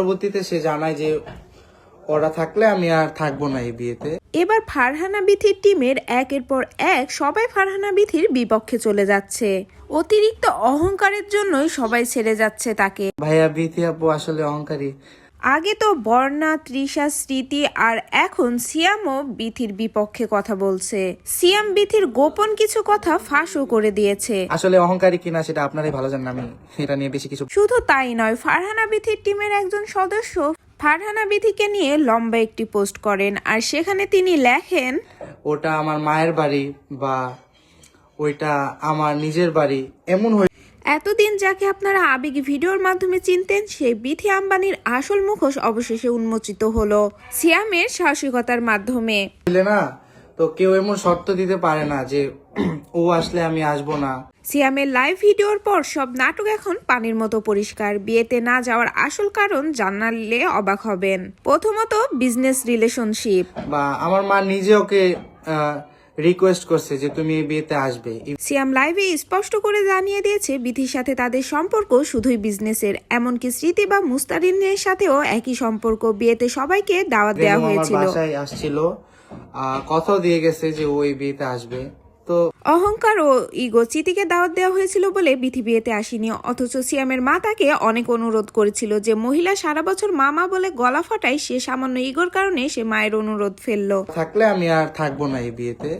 পরবর্তীতে সে জানায় যে ওরা থাকলে আমি আর থাকব না এই বিয়েতে। এবার ফারহানা বিথির টিমের একের পর এক সবাই ফারহানা বিথির বিপক্ষে চলে যাচ্ছে। অতিরিক্ত অহংকারের জন্যই সবাই ছেড়ে যাচ্ছে তাকে। ভাইয়া বিথি আপু আসলে অহংকারী। আগে তো বর্ণা তৃষা স্মৃতি আর এখন সিয়ামও বিথির বিপক্ষে কথা বলছে। সিয়াম বিথির গোপন কিছু কথা ফাঁসও করে দিয়েছে। আসলে অহংকারী কিনা সেটা আপনারাই ভালো জানেন আমি এটা নিয়ে বেশি কিছু শুধু তাই নয় ফারহানা বিথির টিমের একজন সদস্য ফারহানা বিথিকে নিয়ে লম্বা একটি পোস্ট করেন আর সেখানে তিনি লেখেন ওটা আমার মায়ের বাড়ি বা ওইটা আমার নিজের বাড়ি এমন এতদিন যাকে আপনারা আবেগী ভিডিওর মাধ্যমে চিনতেন সেই বিথি আম্বানির আসল মুখোশ অবশেষে উন্মোচিত হলো সিয়ামের সাহসিকতার মাধ্যমে। না? তো কেউ এমন শর্ত দিতে পারে না যে ও আসলে আমি আসব না। সিয়ামের লাইভ ভিডিওর পর সব নাটক এখন পানির মতো পরিষ্কার। বিয়েতে না যাওয়ার আসল কারণ জানালে অবাক হবেন। প্রথমত বিজনেস রিলেশনশিপ বা আমার মা নিজে ওকে রিকোয়েস্ট করছে যে তুমি এই বিয়েতে আসবে। সিয়াম লাইভে স্পষ্ট করে জানিয়ে দিয়েছে বিধির সাথে তাদের সম্পর্ক শুধুই বিজনেসের এমনকি স্মৃতি বা মুস্তারিনের সাথেও একই সম্পর্ক। বিয়েতে সবাইকে দাওয়াত দেওয়া হয়েছিল। বাসায় আসছিল। কথা দিয়ে গেছে যে ও এই বিয়েতে আসবে। তো অহংকার ও ইগো চিতিকে দাওয়াত দেওয়া হয়েছিল বলে বিথি বিয়েতে আসেনি। অথচ সিয়ামের মা তাকে অনেক অনুরোধ করেছিল যে মহিলা সারা বছর মামা বলে গলা ফাটায় সে সামান্য ইগোর কারণে সে মায়ের অনুরোধ ফেলল। থাকলে আমি আর থাকব না এই বিয়েতে।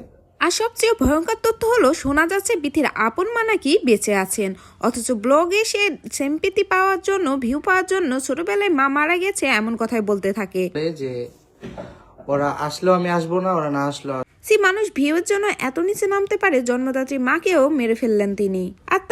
আর সবচেয়ে ভয়ঙ্কর তথ্য হলো শোনা যাচ্ছে বিথির আপন মা নাকি বেঁচে আছেন। অথচ ব্লগে সে সেম্পিতি পাওয়ার জন্য ভিউ পাওয়ার জন্য ছোটবেলায় মা মারা গেছে এমন কথাই বলতে থাকে। যে ওরা আসলেও আমি আসব না ওরা না আসলো মানুষ ভিউয়ের জন্য এত নিচে নামতে পারে জন্মদাত্রী মাকেও মেরে ফেললেন তিনি।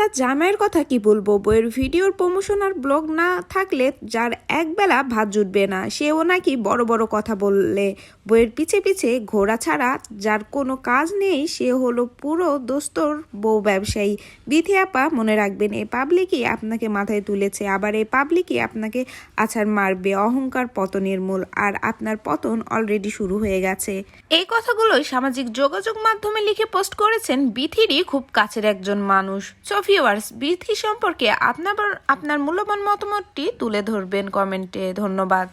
আর জামাইয়ের কথা কি বলব? বইয়ের ভিডিওর প্রমোশন আর ব্লগ না থাকলে যার একবেলা ভাত জুটবে না। সেও নাকি বড় বড় কথা বললে। বইয়ের পিছে পিছে ঘোড়া ছাড়া যার কোনো কাজ নেই, সে হলো পুরো দোস্তর বউ ব্যবসায়ী। বিথি আপা মনে রাখবেন এই পাবলিকই আপনাকে মাথায় তুলেছে, আবার এই পাবলিকই আপনাকে আছাড় মারবে। অহংকার পতনের মূল, আর আপনার পতন অলরেডি শুরু হয়ে গেছে। এই কথাগুলোই সামাজিক যোগাযোগ মাধ্যমে লিখে পোস্ট করেছেন বিথিরই খুব কাছের একজন মানুষ। সো ভিউয়ার্স বৃদ্ধি সম্পর্কে আপনার আপনার মূল্যবান মতামতটি তুলে ধরবেন কমেন্টে। ধন্যবাদ।